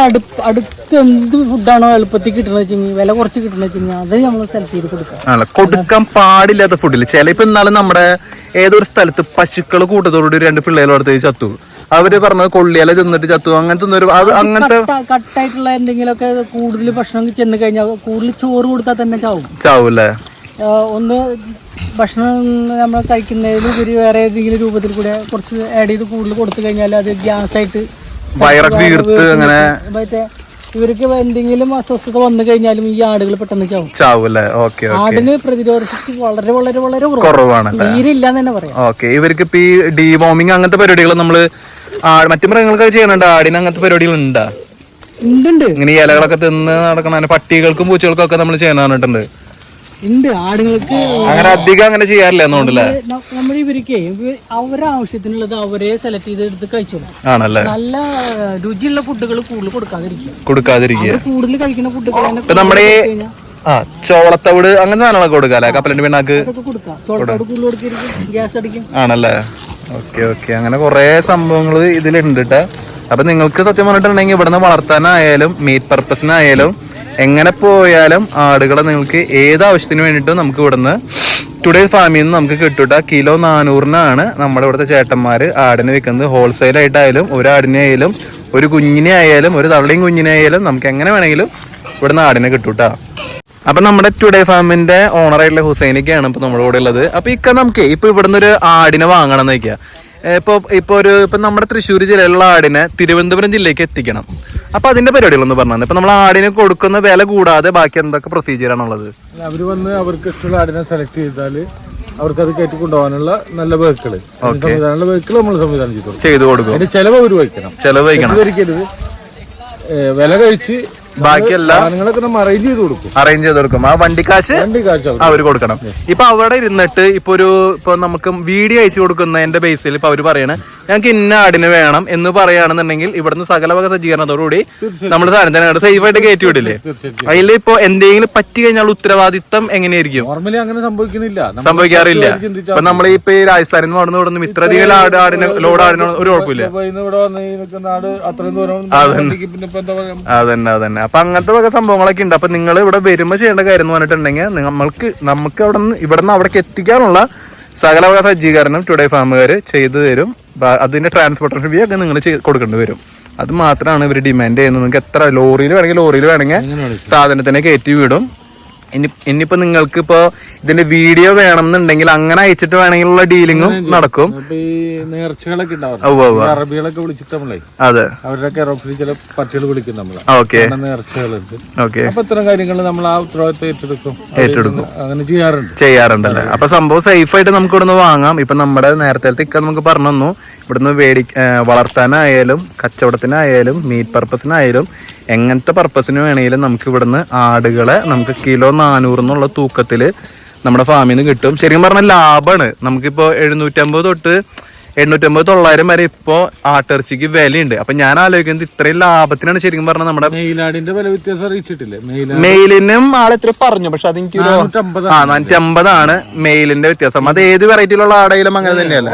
അടുത്ത് എന്ത് ഫുഡാണോ എളുപ്പത്തിൽ കിട്ടുന്നത് വെച്ചെങ്കിൽ വില കുറച്ച് കിട്ടുന്നത് വെച്ചെങ്കിൽ അത് നമ്മൾ സെലക്ട് ചെയ്ത് കൊടുക്കാം കൊടുക്കാൻ പാടില്ലാത്ത ഫുഡിൽ ചില ഇപ്പൊ ഇന്നാൾ നമ്മുടെ ഏതൊരു സ്ഥലത്ത് പശുക്കൾ കൂട്ടത്തോടുകൂടി രണ്ട് പിള്ളേരുടെ അടുത്ത് ചത്തു. അവർ പറഞ്ഞത് കൊള്ളിയല ചെന്നിട്ട് ചത്തു. അങ്ങനത്തെ ഒരു അത് അങ്ങനത്തെ കട്ട- കട്ടായിട്ടുള്ള എന്തെങ്കിലുമൊക്കെ കൂടുതൽ ഭക്ഷണം ചെന്ന് കഴിഞ്ഞാൽ കൂടുതൽ ചോറ് കൊടുത്താൽ തന്നെ ചാവും. ആ, ഒന്ന് ഭക്ഷണം നമ്മൾ കഴിക്കുന്നതിലും ഉപരി വേറെ ഏതെങ്കിലും രൂപത്തിൽ കൂടെ കുറച്ച് ആഡ് ചെയ്ത് കൂടുതൽ കൊടുത്തു കഴിഞ്ഞാൽ അത് ഗ്യാസ് ആയിട്ട് വയറൊക്കെ വീർത്ത് അങ്ങനെ മറ്റേ ഇവർക്ക് എന്തെങ്കിലും അസ്വസ്ഥത വന്നു കഴിഞ്ഞാലും ഈ ആടുകൾ പെട്ടെന്ന് ചാവും. ചാവൂല്ലേ? ഓക്കെ ആടിന് പ്രതിരോധ ശക്തി വളരെ വളരെ വളരെ കുറവാണ്. കുറവാണല്ലേ തീരെ ഇല്ലാന്ന് തന്നെ പറയാം. ഓക്കെ ഇവർക്ക് ഇപ്പൊ ഈ ഡീവോമിങ് അങ്ങനത്തെ പരിപാടികൾ നമ്മൾ മറ്റു മൃഗങ്ങൾക്കൊക്കെ ചെയ്യുന്നുണ്ട്. ആടിന് അങ്ങനത്തെ പരിപാടികൾ ഉണ്ടാ? ഇങ്ങനെ ഇലകളൊക്കെ തിന്ന് നടക്കണ പട്ടികൾക്കും പൂച്ചകൾക്കും ഒക്കെ നമ്മൾ ചെയ്യാൻ പറഞ്ഞിട്ടുണ്ട് ഉണ്ട് ആടുകൾക്ക്. അങ്ങനെ അധികം അങ്ങനെ ചെയ്യാറില്ല എന്നുകൊണ്ടല്ലേ നമ്മൾ ഇവർക്ക് അവരെ അവരുടെ ആവശ്യത്തിനുള്ളത് അവരെ സെലക്ട് ചെയ്ത് എടുത്ത് കഴിച്ചോളും. ആണല്ലേ? നല്ല രുചിയുള്ള ഫുഡുകൾ കൂടുതൽ കൊടുക്കാതിരിക്കും കൊടുക്കാതിരിക്കുക. അവർ കൂടുതൽ കഴിക്കുന്ന ഫുഡുകൾ നമ്മുടെ ആ ചോളത്തവിട് അങ്ങനെ സാധനങ്ങളൊക്കെ കൊടുക്കാല്ലേ? കപ്പലണ്ടി പിണ്ണാക്ക്? ഗ്യാസ് അടിക്കും. ആണല്ലേ? Okay okay. അങ്ങനെ കുറെ സംഭവങ്ങൾ ഇതിലുണ്ട് കേട്ടോ അപ്പൊ നിങ്ങൾക്ക് സത്യം പറഞ്ഞിട്ടുണ്ടെങ്കിൽ ഇവിടുന്ന് വളർത്താനായാലും മീറ്റ് പർപ്പസിനായാലും എങ്ങനെ പോയാലും ആടുകളെ നിങ്ങൾക്ക് ഏത് ആവശ്യത്തിന് വേണ്ടിയിട്ടും നമുക്ക് ഇവിടുന്ന് ടുഡേ ഫാമിൽ നിന്ന് നമുക്ക് കിട്ടൂട്ട. കിലോ നാനൂറിനാണ് നമ്മുടെ ഇവിടുത്തെ ചേട്ടന്മാർ ആടിനെ വിൽക്കുന്നത്. ഹോൾസെയിലായിട്ടായാലും ഒരു ആടിനെ ആയാലും ഒരു കുഞ്ഞിനെ ആയാലും ഒരു തള്ളിയും കുഞ്ഞിനെ ആയാലും നമുക്ക് എങ്ങനെ വേണമെങ്കിലും ഇവിടുന്ന് ആടിനെ കിട്ടൂട്ടാ. അപ്പൊ നമ്മുടെ ടുഡേ ഫാമിന്റെ ഓണറായിട്ടുള്ള ഹുസൈനൊക്കെയാണ് ഇപ്പൊ നമ്മുടെ കൂടെ ഉള്ളത്. അപ്പൊ ഇക്ക നമുക്ക് ഇപ്പൊ ഇവിടുന്ന് ഒരു ആടിനെ വാങ്ങണം എന്ന് വെക്കുക ഇപ്പൊ ഇപ്പൊ ഒരു ഇപ്പൊ നമ്മുടെ തൃശ്ശൂർ ജില്ലയിലുള്ള ആടിനെ തിരുവനന്തപുരം ജില്ലയ്ക്ക് എത്തിക്കണം. അപ്പോൾ അതിന്റെ പരിപാടികളൊന്ന് പറഞ്ഞു ഇപ്പൊ നമ്മൾ ആടിന് കൊടുക്കുന്ന വില കൂടാതെ ബാക്കി എന്തൊക്കെ പ്രൊസീജിയർ ആണുള്ളത് അവർ വന്ന് അവർക്ക് ഇഷ്ടമുള്ള ആടിനെ സെലക്ട് ചെയ്താൽ അവർക്ക് അത് കയറ്റി കൊണ്ടുപോകാനുള്ള നല്ല വെഹിക്കിൾ സംവിധാനമുള്ള വെഹിക്കിൾ നമ്മൾ സംവിധാനം ചെയ്തു ചെയ്തു കൊടുക്കും. അതിന്റെ ചെലവ് അവർ വഹിക്കണം. ചെലവ് വഹിക്കണം. വില കഴിച്ച് ബാക്കിയെല്ലാം അറേഞ്ച് ചെയ്ത് കൊടുക്കും. അറേഞ്ച് ചെയ്ത് കൊടുക്കും. ആ വണ്ടി കാശ് അവർ അവർ കൊടുക്കണം. ഇപ്പൊ അവിടെ ഇരുന്നിട്ട് ഇപ്പൊ ഒരു ഇപ്പൊ നമുക്ക് വീഡിയോ അയച്ചു കൊടുക്കുന്നതിന്റെ ബേസിൽ ഇപ്പൊ അവർ പറയണ ഞങ്ങൾക്ക് ഇന്ന ആടിന് വേണം എന്ന് പറയുകയാണെന്നുണ്ടെങ്കിൽ ഇവിടുന്ന് സകല വക സജ്ജീകരണത്തോടുകൂടി നമ്മൾ സാധനത്തിന് സേഫ് ആയിട്ട് കയറ്റി വിടില്ലേ? അതിൽ ഇപ്പൊ എന്തെങ്കിലും പറ്റി കഴിഞ്ഞാൽ ഉത്തരവാദിത്തം എങ്ങനെയായിരിക്കും? നോർമലി അങ്ങനെ സംഭവിക്കുന്നില്ല സംഭവിക്കാറില്ല. അപ്പൊ നമ്മൾ ഇപ്പൊ ഈ രാജസ്ഥാനിൽ നിന്ന് നടന്നു വിടുന്ന ഇത്രയധികം ആട് ആടിന് ലോഡ് ആടിന് ഒരു കുഴപ്പമില്ല. അതന്നെ അതന്നെ. അപ്പൊ അങ്ങനത്തെ വക സംഭവങ്ങളൊക്കെ ഉണ്ട്. അപ്പൊ നിങ്ങൾ ഇവിടെ വരുമ്പോ ചെയ്യേണ്ട കാര്യം എന്ന് പറഞ്ഞിട്ടുണ്ടെങ്കിൽ നമ്മൾക്ക് നമുക്ക് അവിടെ നിന്ന് ഇവിടെ നിന്ന് അവിടേക്ക് എത്തിക്കാനുള്ള സകല വക സജ്ജീകരണം ടുഡേ ഫാമുകാർ ചെയ്തു തരും. അതിന്റെ ട്രാൻസ്പോർട്ടേഷൻ ഫീ ഒക്കെ നിങ്ങൾ കൊടുക്കേണ്ടി വരും. അത് മാത്രമാണ് ഇവർ ഡിമാൻഡ് ചെയ്യുന്നത്. നിങ്ങൾക്ക് എത്ര ലോറിയിൽ വേണമെങ്കിൽ ലോറിയിൽ വേണമെങ്കിൽ സാധനത്തിനെ കയറ്റി വിടും. ഇനി ഇനിയിപ്പോ നിങ്ങൾക്ക് ഇപ്പോ ഇതിന്റെ വീഡിയോ വേണം എന്നുണ്ടെങ്കിൽ അങ്ങനെ അയച്ചിട്ട് വേണമെങ്കിലുള്ള ഡീലിങ്ങും നടക്കും. നേർച്ചകളൊക്കെ അറബികളൊക്കെ വിളിച്ചിട്ട് നമ്മളെ അതെ. അവരുടെ കെറോഫിൽ ചില പട്ടികൾ വിളിക്കും നമ്മളെ. ഓക്കെ. നേർച്ചകളുണ്ട്. ഓക്കെ. അപ്പൊ ഇത്തരം കാര്യങ്ങൾ നമ്മൾ ആ ഉത്തരവാദിത്വം ഏറ്റെടുക്കും. ഏറ്റെടുക്കും. അങ്ങനെ ചെയ്യാറുണ്ട്. ചെയ്യാറുണ്ടല്ലേ? അപ്പൊ സംഭവം സേഫ് ആയിട്ട് നമുക്ക് ഇവിടുന്ന് വാങ്ങാം. ഇപ്പൊ നമ്മുടെ നേരത്തെ ഇക്ക നമുക്ക് പറഞ്ഞു തന്നു. ഇവിടുന്ന് വേടി വളർത്താനായാലും കച്ചവടത്തിനായാലും മീറ്റ് പർപ്പസിനായാലും എങ്ങനത്തെ പർപ്പസിന് വേണമെങ്കിലും നമുക്ക് ഇവിടുന്ന് ആടുകളെ നമുക്ക് കിലോ നാനൂറ് എന്നുള്ള തൂക്കത്തിൽ നമ്മുടെ ഫാമിൽ നിന്ന് കിട്ടും. ശരിക്കും പറഞ്ഞാൽ ലാഭമാണ്. നമുക്കിപ്പോ എഴുന്നൂറ്റമ്പത് തൊട്ട് എണ്ണൂറ്റമ്പത് തൊള്ളായിരം വരെ ഇപ്പോ ആട്ടിറച്ചിക്ക് വിലയുണ്ട്. അപ്പൊ ഞാൻ ആലോചിക്കുന്നത് ഇത്രയും ലാഭത്തിനാണ് ശരിക്കും പറഞ്ഞത് നമ്മുടെ മെയിലാടിന്റെ വില വ്യത്യാസം അറിയിച്ചിട്ടില്ലേ? മെയിലിനും ആളെത്ര പറഞ്ഞു. പക്ഷെ അതെനിക്ക് ആ നാനൂറ്റി അമ്പതാണ് മെയിലിന്റെ വ്യത്യാസം. അത് ഏത് വെറൈറ്റിയിലുള്ള ആടയിലും അങ്ങനെ തന്നെയല്ലേ?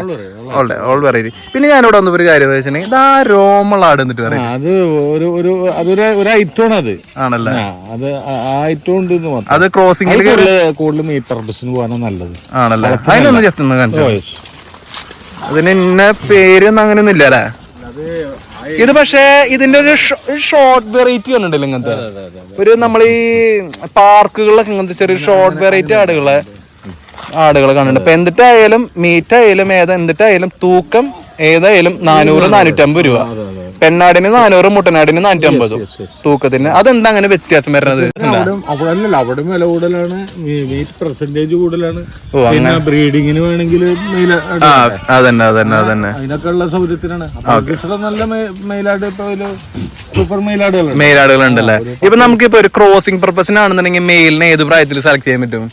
ഓൾ വെറൈറ്റി പിന്നെ ഞാനിവിടെ വന്നപ്പോ ഒരു കാര്യം വെച്ചിട്ടുണ്ടെങ്കിൽ ഇതാ രോമുള്ള ആട് എന്നിട്ട് പറയാം. അത് ഒരു ഒരു അതൊരു ഒരു ഐറ്റമാണ് അത്. ആണല്ലേ? അത് ആ ഐറ്റം ഉണ്ട് അത് ക്രോസിംഗ് കൂടുതൽ മീറ്റർ മീറ്റ് പർപ്പസിന് പോകാനാണ് നല്ലത്. ആണല്ലേ? അതിനൊന്ന് ജസ്റ്റ് ഒന്ന് കാണിച്ചു yes. അതിന് ഇന്ന പേരൊന്നും അങ്ങനെയൊന്നും ഇല്ല അല്ലേ ഇത് പക്ഷേ ഇതിന്റെ ഒരു ഷോർട്ട് വെറൈറ്റി വന്നിട്ടില്ല ഇങ്ങനത്തെ? ഒരു നമ്മൾ ഈ പാർക്കുകളിലൊക്കെ ഇങ്ങനത്തെ ചെറിയ ഷോർട്ട് വെറൈറ്റി ആടുകളെ ആടുകളെ കാണുന്നുണ്ട് ഇപ്പൊ എന്തിട്ടായാലും മീറ്റ് ആയാലും ഏതാ എന്തിട്ടായാലും തൂക്കം ഏതായാലും നാനൂറ് നാനൂറ്റമ്പത് രൂപ. പെണ്ണാടിന് നാനൂറ് മുട്ടനാടിന് നാനൂറ്റി അമ്പതും തൂക്കത്തിന്. അതെന്താ അങ്ങനെ വ്യത്യാസം വരുന്നത്? അവിടെ അവിടെ വില കൂടുതലാണ്. മീറ്റ് പെർസെന്റേജ് കൂടുതലാണ്. പിന്നെ ബ്രീഡിങ്ങിന് വേണമെങ്കിൽ അതന്നെ അതന്നെ അതന്നെ. അതിനൊക്കെ ഉള്ള സൗകര്യത്തിനാണ്. നല്ല മെയിലാട് ഇപ്പൊ സൂപ്പർ മെയിലാടുകളുണ്ട് മെയിലാടുകൾ ഉണ്ടല്ലേ ഇപ്പൊ നമുക്കിപ്പോ ഒരു ക്രോസിംഗ് പർപ്പസിനാണെന്നുണ്ടെങ്കിൽ മെയിലിനെ ഏത് പ്രായത്തിൽ സെലക്ട് ചെയ്യാൻ പറ്റും?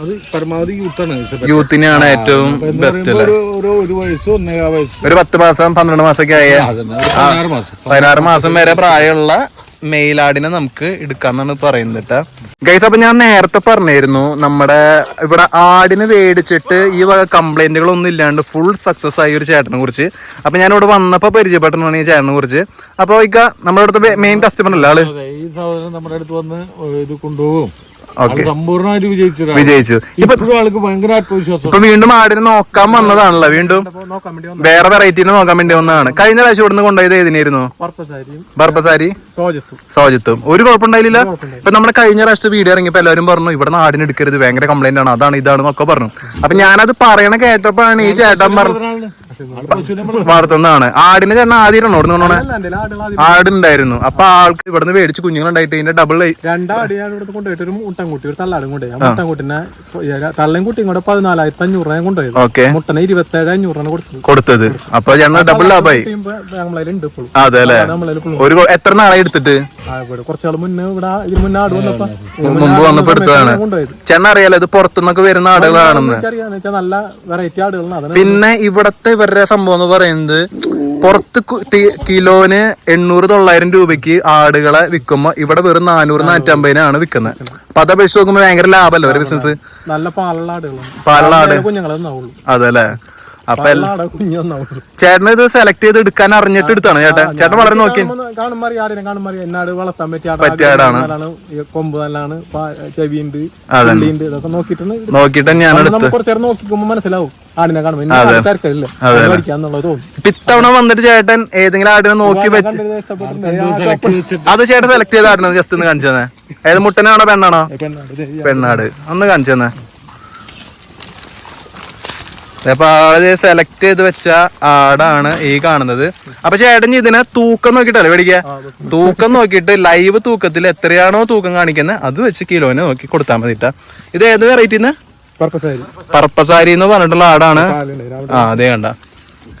അത് പരമാവധി യൂത്താണ്. യൂത്തിനാണ് ഏറ്റവും ബെസ്റ്റ് അല്ലേ? ഒരു ഒരു ഒരു വയസ്സ് ഒന്നേകാ വയസ്സ് ഒരു പത്ത് മാസം പന്ത്രണ്ട് മാസമൊക്കെ ആയ. പതിനാറ് മാസം. വരെ പ്രായമുള്ള മെയിലാടിനെ നമുക്ക് എടുക്കാന്നാണ് പറയുന്നത് കേട്ടാ ഗൈസ് അപ്പൊ ഞാൻ നേരത്തെ പറഞ്ഞിരുന്നു നമ്മുടെ ഇവിടെ ആടിനെ മേടിച്ചിട്ട് ഈ വക കംപ്ലൈന്റുകളൊന്നും ഇല്ലാണ്ട് ഫുൾ സക്സസ് ആയി ഒരു ചേട്ടനെ കുറിച്ച്. അപ്പൊ ഞാൻ ഇവിടെ വന്നപ്പോ പരിചയപ്പെട്ടാണ് ഈ ചേട്ടനെ കുറിച്ച്. അപ്പൊ ഇക്ക നമ്മുടെ അടുത്ത് മെയിൻ കസ്റ്റമർ അല്ല ആൾ? ഈ സാധനം നമ്മുടെ അടുത്ത് വന്ന് ഇത് കൊണ്ടുപോകും. ഓക്കെ. സമ്പൂർണമായിട്ട് വിജയിച്ചു വിജയിച്ചു. ഇപ്പൊ ആൾക്ക് ഭയങ്കര ആത്മവിശ്വാസം. ഇപ്പൊ വീണ്ടും ആടിനെ നോക്കാൻ വന്നതാണല്ലോ വീണ്ടും. നോക്കാൻ വേണ്ടി വേറെ വെറൈറ്റിനെ നോക്കാൻ വേണ്ടി വന്നതാണ്. കഴിഞ്ഞ പ്രാവശ്യം ഇവിടുന്ന് കൊണ്ടുപോയത് ഏതിനായിരുന്നു? ബർബസാരി ബർപ്പസാരി സോജത്തും. സോജിത്തും. ഒരു കുഴപ്പമുണ്ടായില്ല. ഇപ്പൊ നമ്മുടെ കഴിഞ്ഞ പ്രാവശ്യത്തെ വീഡിയോ ഇറങ്ങിയപ്പോ എല്ലാവരും പറഞ്ഞു ഇവിടെ നാടിന് എടുക്കരുത്. ഭയങ്കര കംപ്ലൈന്റ് ആണ്. അതാണ് ഇതാണ് ഒക്കെ പറഞ്ഞു. അപ്പൊ ഞാനത് പറയണ കേട്ടപ്പോഴാണ് ഈ ചേട്ടൻ പറഞ്ഞു. വളർത്തുന്നതാണ് ആടിനെ ചേട്ടൻ ആദ്യം ഓടുന്നു കൊണ്ടോണേ എന്റെ ആടുണ്ടായിരുന്നു. അപ്പൊ ആൾക്ക് ഇവിടുന്ന് മേടിച്ച് കുഞ്ഞുങ്ങളുണ്ടായിട്ട് ഇതിന്റെ ഡബിൾ രണ്ടാടിയാണ് ഇവിടെ കൊണ്ടുപോയിട്ട് ഒരു മുട്ടൻകുട്ടി ഒരു തള്ളാടും കൊണ്ടുപോയി. മുട്ടൻകുട്ടിനെ തള്ളയും കുട്ടിയും കൂടെ പതിനാലായിരത്തി അഞ്ഞൂറ് രൂപ കൊണ്ടുപോയി. ഓക്കെ. മുട്ടനെ ഇരുപത്തേഴ് അഞ്ഞൂറാണ് കൊടുത്തത്. കൊടുത്തത്. അപ്പൊ ചേട്ടൻ ഡബിൾ ലാഭായി നമ്മളതിലുണ്ട് അതെ അല്ലെ? ഒരു എത്ര നാളായി എടുത്തിട്ട്? കുറച്ചാൾ മുന്നേ ഇവിടെ ഇതിന് മുന്നേ ആട് വന്നപ്പോ മുന്നേ മുമ്പ് വന്നപ്പോ എടുത്തതാണ് ചേട്ടൻ അറിയാലോ ഇത് പുറത്തുനിന്നൊക്കെ വരുന്ന ആടുകളാണെന്ന്? നല്ല വെറൈറ്റി ആടുകളാണ്. പിന്നെ ഇവിടത്തെ ഇവരുടെ സംഭവം എന്ന് പറയുന്നത് പുറത്ത് കിലോന് എണ്ണൂറ് തൊള്ളായിരം രൂപയ്ക്ക് ആടുകളെ വിൽക്കുമ്പോ ഇവിടെ വെറും നാനൂറ് നാനൂറ്റമ്പതിനാണ് വിൽക്കുന്നത് അപ്പൊ അത് അപേക്ഷിച്ച് നോക്കുമ്പോ ഭയങ്കര ലാഭമല്ലേ ഒരു ബിസിനസ് നല്ല പാലുള്ള ആടുകളാണ്. പാലുള്ള ആട്. കുഞ്ഞുങ്ങളെ തന്നാവുള്ളൂ. അതല്ലേ? അപ്പൊ ചേട്ടന് ഇത് സെലക്ട് ചെയ്ത് എടുക്കാൻ അറിഞ്ഞിട്ട് എടുത്താണ് ചേട്ടൻ ചേട്ടൻ വളരെ നോക്കി. കാണുമ്പോ അറിയാം ആടിനെ കാണുമ്പോ എന്നാട് വളർത്താൻ പറ്റിയ ആട് പറ്റിയ ആടാണ്. കൊമ്പ് നല്ലാണ് ചെവിയുണ്ട് അതന്നെ. ഇതൊക്കെ നോക്കിയിട്ടാണ് നോക്കിയിട്ട് ഞാൻ കുറച്ചു നേരം നോക്കിക്കുമ്പോ മനസ്സിലാവും. ആടിനെ കാണുമ്പോ ഇത്തവണ വന്നിട്ട് ചേട്ടൻ ഏതെങ്കിലും ആടിനെ നോക്കി വെച്ച് അത് ചേട്ടൻ സെലക്ട് ചെയ്ത ആടിനെ ജസ്റ്റ് ഒന്ന് കാണിച്ചു തന്നെ. ഏത് മുട്ടനാണോ പെണ്ണാണോ? പെണ്ണാട് പെണ്ണാട്. ഒന്ന് കാണിച്ചു തന്നെ. അപ്പൊ ആൾ സെലക്ട് ചെയ്ത് വെച്ച ആടാണ് ഈ കാണുന്നത്. അപ്പൊ ചേട്ടൻ ഇതിനെ തൂക്കം നോക്കിട്ടല്ലേ പേടിക്ക തൂക്കം. നോക്കിയിട്ട് ലൈവ് തൂക്കത്തിൽ എത്രയാണോ തൂക്കം കാണിക്കുന്നത് അത് വെച്ച് കിലോന് നോക്കി കൊടുത്താൽ മതി. ഇത് ഏത് വെറൈറ്റിന്ന് പർപ്പസാരി പർപ്പസാരി എന്ന് പറഞ്ഞിട്ടുള്ള ആടാണ്. ആ അതേ കണ്ട.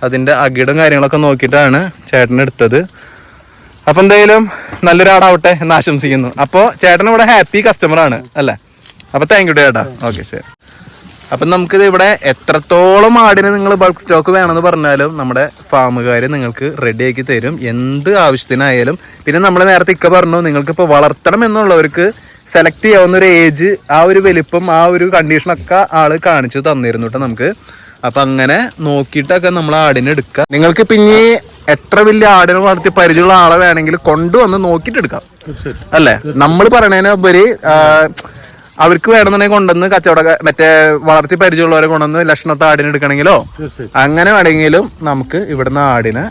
അതിന്റെ അകിടും കാര്യങ്ങളൊക്കെ നോക്കിയിട്ടാണ് ചേട്ടൻ എടുത്തത്. അപ്പൊ എന്തായാലും നല്ലൊരാടാവട്ടെ എന്ന് ആശംസിക്കുന്നു. അപ്പൊ ചേട്ടൻ ഇവിടെ ഹാപ്പി കസ്റ്റമർ ആണ് അല്ലേ? അപ്പൊ താങ്ക് യു ചേട്ടാ. ഓക്കെ ശരി. അപ്പൊ നമുക്കിത് ഇവിടെ എത്രത്തോളം ആടിന് നിങ്ങൾ ബൾക്ക് സ്റ്റോക്ക് വേണമെന്ന് പറഞ്ഞാലും നമ്മുടെ ഫാമുകാർ നിങ്ങൾക്ക് റെഡിയാക്കി തരും. എന്ത് ആവശ്യത്തിനായാലും. പിന്നെ നമ്മൾ നേരത്തെ ഇക്ക പറഞ്ഞു നിങ്ങൾക്ക് ഇപ്പോൾ വളർത്തണം എന്നുള്ളവർക്ക് സെലക്ട് ചെയ്യാവുന്ന ഒരു ഏജ് ആ ഒരു വലിപ്പം ആ ഒരു കണ്ടീഷനൊക്കെ ആൾ കാണിച്ചു തന്നിരുന്നു കേട്ടോ നമുക്ക്. അപ്പൊ അങ്ങനെ നോക്കിയിട്ടൊക്കെ നമ്മൾ ആടിനെ എടുക്കാം. നിങ്ങൾക്ക് പിന്നെ എത്ര വലിയ ആടിനെ വളർത്തി പരിചയമുള്ള ആളെ വേണമെങ്കിൽ കൊണ്ടുവന്ന് നോക്കിയിട്ട് എടുക്കാം. അല്ലേ? നമ്മൾ പറയണതിനുപരി അവർക്ക് വേണമെന്നുണ്ടെങ്കിൽ കൊണ്ടുവന്ന് കച്ചവട മറ്റേ വളർത്തി പരിചയമുള്ളവരെ കൊണ്ടുവന്ന് ലക്ഷണത്തെ ആടിനെ എടുക്കണമെങ്കിലോ? അങ്ങനെ വേണമെങ്കിലും നമുക്ക് ഇവിടുന്ന് ആടിനെ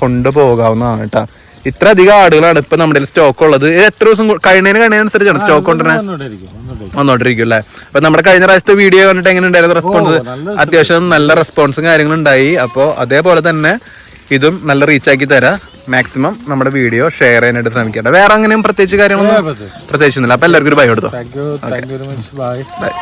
കൊണ്ടുപോകാവുന്നതാണ് കേട്ടോ. ഇത്ര അധികം ആടുകളാണ് ഇപ്പൊ നമ്മുടെ സ്റ്റോക്ക് ഉള്ളത്. ഇത് എത്ര ദിവസം കഴിഞ്ഞതിന് കഴിഞ്ഞതിനനുസരിച്ചാണ് സ്റ്റോക്ക് കൊണ്ടുവരാൻ വന്നോണ്ടിരിക്കും അല്ലെ വന്നോണ്ടിരിക്കും അല്ലേ? അപ്പൊ നമ്മുടെ കഴിഞ്ഞ പ്രാവശ്യത്തെ വീഡിയോ കണ്ടിട്ട് എങ്ങനെ ഉണ്ടായിരുന്നു റെസ്പോൺസ് അത്യാവശ്യം നല്ല റെസ്പോൺസും കാര്യങ്ങളും ഉണ്ടായി. അപ്പോൾ അതേപോലെ തന്നെ ഇതും നല്ല റീച്ച് ആക്കി തരാം. മാക്സിമം നമ്മുടെ വീഡിയോ ഷെയർ ചെയ്യാനായിട്ട് ശ്രമിക്കട്ടെ. വേറെ അങ്ങനെയും പ്രത്യേകിച്ച് കാര്യങ്ങളൊന്നും പ്രത്യേകിച്ചൊന്നുമില്ല. അപ്പൊ എല്ലാവർക്കും ഒരു ബൈ എടുത്തോ ബൈ